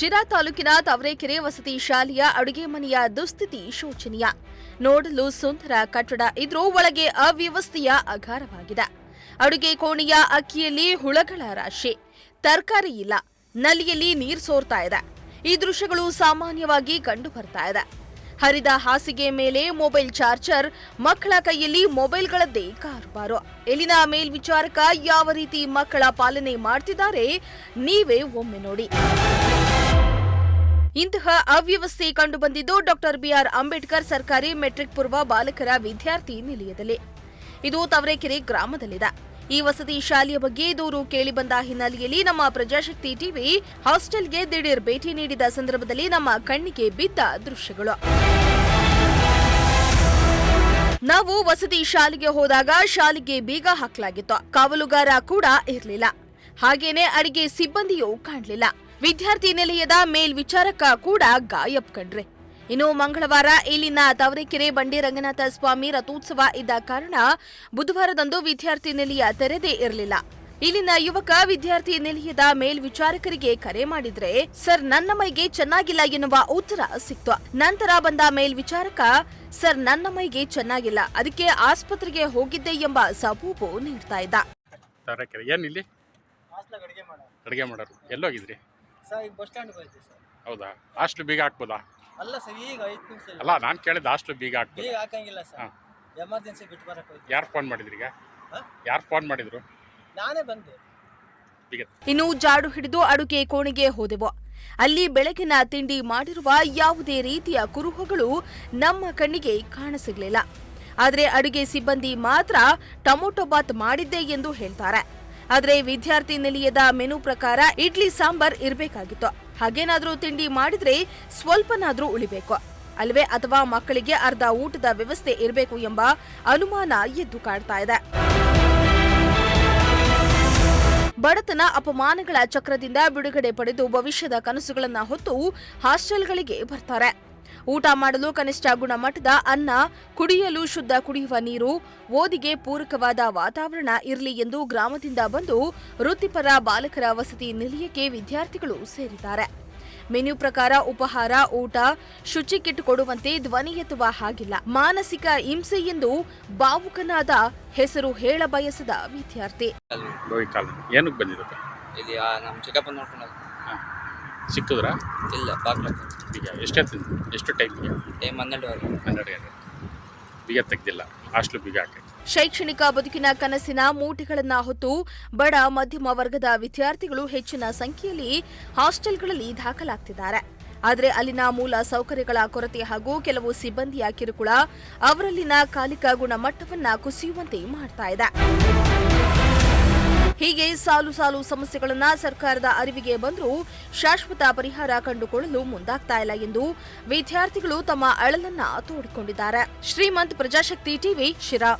ಶಿರಾ ತಾಲೂಕಿನ ತವರೇಕೆರೆ ವಸತಿ ಶಾಲೆಯ ಅಡುಗೆ ಮನೆಯ ದುಸ್ಥಿತಿ ಶೋಚನೀಯ. ನೋಡಲು ಸುಂದರ ಕಟ್ಟಡ, ಇದ್ರೂ ಒಳಗೆ ಅವ್ಯವಸ್ಥೆಯ ಅಗಾರವಾಗಿದೆ. ಅಡುಗೆ ಕೋಣೆಯ ಅಕ್ಕಿಯಲ್ಲಿ ಹುಳಗಳ ರಾಶಿ. ತರಕಾರಿ ಇಲ್ಲ, ನಲ್ಲಿಯಲ್ಲಿ ನೀರು ಸೋರ್ತಾ ಇದೆ. ಈ ದೃಶ್ಯಗಳು ಸಾಮಾನ್ಯವಾಗಿ ಕಂಡು ಬರ್ತಾ ಇದೆ. ಹರಿದ ಹಾಸಿಗೆ ಮೇಲೆ ಮೊಬೈಲ್ ಚಾರ್ಜರ್, ಮಕ್ಕಳ ಕೈಯಲ್ಲಿ ಮೊಬೈಲ್ಗಳದ್ದೇ ಕಾರುಬಾರು. ಇಲ್ಲಿನ ಮೇಲ್ವಿಚಾರಕ ಯಾವ ರೀತಿ ಮಕ್ಕಳ ಪಾಲನೆ ಮಾಡ್ತಿದ್ದಾರೆ, ನೀವೇ ಒಮ್ಮೆ ನೋಡಿ. ಇಂತಹ ಅವ್ಯವಸ್ಥೆ ಕಂಡುಬಂದಿದ್ದು ಡಾಕ್ಟರ್ ಬಿಆರ್ ಅಂಬೇಡ್ಕರ್ ಸರ್ಕಾರಿ ಮೆಟ್ರಿಕ್ ಪೂರ್ವ ಬಾಲಕರ ವಿದ್ಯಾರ್ಥಿ ನಿಲಯದಲ್ಲಿ. ಇದು ತವರೇಕೆರೆ ಗ್ರಾಮದಲ್ಲಿದೆ. ಈ ವಸತಿ ಶಾಲೆಯ ಬಗ್ಗೆ ದೂರು ಕೇಳಿಬಂದ ಹಿನ್ನೆಲೆಯಲ್ಲಿ ನಮ್ಮ ಪ್ರಜಾಶಕ್ತಿ ಟಿವಿ ಹಾಸ್ಟೆಲ್ಗೆ ದಿಢೀರ್ ಭೇಟಿ ನೀಡಿದ ಸಂದರ್ಭದಲ್ಲಿ ನಮ್ಮ ಕಣ್ಣಿಗೆ ಬಿದ್ದ ದೃಶ್ಯಗಳು. ನಾವು ವಸತಿ ಶಾಲೆಗೆ ಹೋದಾಗ ಶಾಲೆಗೆ ಬೀಗ ಹಾಕಲಾಗಿತ್ತು. ಕಾವಲುಗಾರ ಕೂಡ ಇರಲಿಲ್ಲ. ಹಾಗೇನೆ ಅಡಿಗೆ ಸಿಬ್ಬಂದಿಯೂ ಕಾಣಲಿಲ್ಲ. ವಿದ್ಯಾರ್ಥಿ ನಿಲಯದ ಮೇಲ್ವಿಚಾರಕ ಕೂಡ ಗಾಯಬ್ ಕಂಡ್ರೆ ಇನ್ನು ಮಂಗಳವಾರ ಇಲ್ಲಿನ ತವರೆಕೆರೆ ಬಂಡಿ ರಂಗನಾಥ ಸ್ವಾಮಿ ರಥೋತ್ಸವ ಇದ್ದ ಕಾರಣ ಬುಧವಾರದಂದು ವಿದ್ಯಾರ್ಥಿ ನಿಲಯ ತೆರೆದೇ ಇರಲಿಲ್ಲ. ಇಲ್ಲಿನ ಯುವಕ ವಿದ್ಯಾರ್ಥಿ ನಿಲಯದ ಮೇಲ್ವಿಚಾರಕರಿಗೆ ಕರೆ ಮಾಡಿದ್ರೆ ಸರ್ ನನ್ನ ಮೈಗೆ ಚೆನ್ನಾಗಿಲ್ಲ ಎನ್ನುವ ಉತ್ತರ ಸಿಕ್ತು. ನಂತರ ಬಂದ ಮೇಲ್ವಿಚಾರಕ ಸರ್ ನನ್ನ ಮೈಗೆ ಚೆನ್ನಾಗಿಲ್ಲ. ಅದಕ್ಕೆ ಆಸ್ಪತ್ರೆಗೆ ಹೋಗಿದ್ದೆ ಎಂಬ ಸಬೂಬು ನೀಡ್ತಾ ಇದ್ದ. ಅಡುಗೆ ಮಾಡೋರು. ಎಲ್ಲೋಗಿದ್ರಿ? ಸರ್ ಈಗ ಬಸ್ ಸ್ಟ್ಯಾಂಡ್ಗೆ ಸರ್. ಹೌದಾ? ಹಾಸ್ಟ್ಲು ಬೀಗ ಹಾಕ್ಬೋದಾ? ಅಲ್ಲ ಸರ್ ಈಗ ಐದು ನಿಮಿಷ ಇಲ್ಲ. ಅಲ್ಲ ನಾನು ಕೇಳಿದ ಅಷ್ಟು ಬೀಗ ಹಾಕ್ಬೋದು? ಈಗ ಹಾಕಂಗಿಲ್ಲ ಸರ್. ಹಾ. ಎಮರ್ಜೆನ್ಸಿ ಬಿಟ್ಟು ಬರಕ್ಕೆ ಹೋಯ್ತು ಯಾರು ಫೋನ್ ಮಾಡಿದ್ರಿ ಈಗ? ಹಾ? ಯಾರು ಫೋನ್ ಮಾಡಿದ್ರು? ನಾನೇ ಬಂದೆ. ಬೀಗ. ಇನ್ನು ಜಾಡು ಹಿಡಿದು ಅಡುಗೆ ಕೋಣೆಗೆ ಹೋದೆವು. ಅಲ್ಲಿ ಬೆಳಗಿನ ತಿಂಡಿ ಮಾಡಿರುವ ಯಾವುದೇ ರೀತಿಯ ಕುರುಹುಗಳು ನಮ್ಮ ಕಣ್ಣಿಗೆ ಕಾಣಸಿಗಲಿಲ್ಲ. ಆದರೆ ಅಡುಗೆ ಸಿಬ್ಬಂದಿ ಮಾತ್ರ ಟೊಮೊಟೊ ಬಾತ್ ಮಾಡಿದ್ದೆ ಎಂದು ಹೇಳ್ತಾರೆ. ಆದರೆ ವಿದ್ಯಾರ್ಥಿ ನಿಲಯದ ಮೆನು ಪ್ರಕಾರ ಇಡ್ಲಿ ಸಾಂಬಾರ್ ಇರಬೇಕಾಗಿತ್ತು. ಹಾಗೇನಾದರೂ ತಿಂಡಿ ಮಾಡಿದ್ರೆ ಸ್ವಲ್ಪನಾದರೂ ಉಳಿಬೇಕು. ಅಲ್ವೇ ಅಥವಾ ಮಕ್ಕಳಿಗೆ ಅರ್ಧ ಊಟದ ವ್ಯವಸ್ಥೆ ಇರಬೇಕು ಎಂಬ ಅನುಮಾನ ಎದ್ದು ಕಾಡ್ತಾ ಇದೆ. ಬಡತನ ಅಪಮಾನಗಳ ಚಕ್ರದಿಂದ ಬಿಡುಗಡೆ ಪಡೆದು ಭವಿಷ್ಯದ ಕನಸುಗಳನ್ನು ಹೊತ್ತು ಹಾಸ್ಟೆಲ್ಗಳಿಗೆ ಬರ್ತಾರೆ. ಊಟ ಮಾಡಲು ಕನಿಷ್ಠ ಗುಣಮಟ್ಟದ ಅನ್ನ ಕುಡಿಯಲು ಶುದ್ಧ ಕುಡಿಯುವ ನೀರು ಓದಿಗೆ ಪೂರಕವಾದ ವಾತಾವರಣ ಇರಲಿ ಎಂದು ಗ್ರಾಮದಿಂದ ಬಂದು ವೃತ್ತಿಪರ ಬಾಲಕರ ವಸತಿ ನಿಲಯಕ್ಕೆ ವಿದ್ಯಾರ್ಥಿಗಳು ಸೇರಿದ್ದಾರೆ. ಮೆನ್ಯೂ ಪ್ರಕಾರ ಉಪಹಾರ ಊಟ ಶುಚಿ ಕಿಟ್ ಕೊಡುವಂತೆ ಧ್ವನಿ ಎತ್ತುವ ಹಾಗಿಲ್ಲ. ಮಾನಸಿಕ ಹಿಂಸೆ ಎಂದು ಭಾವುಕನಾದ ಹೆಸರು ಹೇಳ ಬಯಸದ ವಿದ್ಯಾರ್ಥಿ. ಇಲ್ಲಿ ನಮ್ಮ ಚಿಕ್ಕಪ್ಪ ನೋಡ್ಕೊಂಡು ಸಿಕ್ಕಿದ್ರಾ? ಇಲ್ಲ ಬಾಗ್ಲ ಬೀಗ ಎಷ್ಟೊತ್ತು ಎಷ್ಟು ಟೈಮ್ಗೆ ಟೈಮ್ ಹನ್ನೆರಡುವರೆ. ಹನ್ನೆರಡು ಗಂಟೆ. ಬೀಗ ತೆಗ್ದಿಲ್ಲ. ಹಾಸ್ಟ್ಲು ಬೀಗ ಹಾಕಿ. ಶೈಕ್ಷಣಿಕ ಬದುಕಿನ ಕನಸಿನ ಮೂಟೆಗಳನ್ನು ಹೊತ್ತು ಬಡ ಮಧ್ಯಮ ವರ್ಗದ ವಿದ್ಯಾರ್ಥಿಗಳು ಹೆಚ್ಚಿನ ಸಂಖ್ಯೆಯಲ್ಲಿ ಹಾಸ್ಟೆಲ್ಗಳಲ್ಲಿ ದಾಖಲಾಗ್ತಿದ್ದಾರೆ. ಆದರೆ ಅಲ್ಲಿನ ಮೂಲ ಸೌಕರ್ಯಗಳ ಕೊರತೆ ಹಾಗೂ ಕೆಲವು ಸಿಬ್ಬಂದಿಯ ಕಿರುಕುಳ ಅವರಲ್ಲಿನ ಕಾಲಿಕ ಗುಣಮಟ್ಟವನ್ನು ಕುಸಿಯುವಂತೆ ಮಾಡ್ತಾ ಇದೆ. ಹೀಗೆ ಸಾಲು ಸಾಲು ಸಮಸ್ಯೆಗಳನ್ನ ಸರ್ಕಾರದ ಅರಿವಿಗೆ ಬಂದರೂ ಶಾಶ್ವತ ಪರಿಹಾರ ಕಂಡುಕೊಳ್ಳಲು ಮುಂದಾಗ್ತಾ ಇಲ್ಲ ಎಂದು ವಿದ್ಯಾರ್ಥಿಗಳು ತಮ್ಮ ಅಳಲನ್ನ ತೋಡಿಕೊಂಡಿದ್ದಾರೆ. ಶ್ರೀಮಂತ್ ಪ್ರಜಾಶಕ್ತಿ ಟಿವಿ ಶಿರಾ.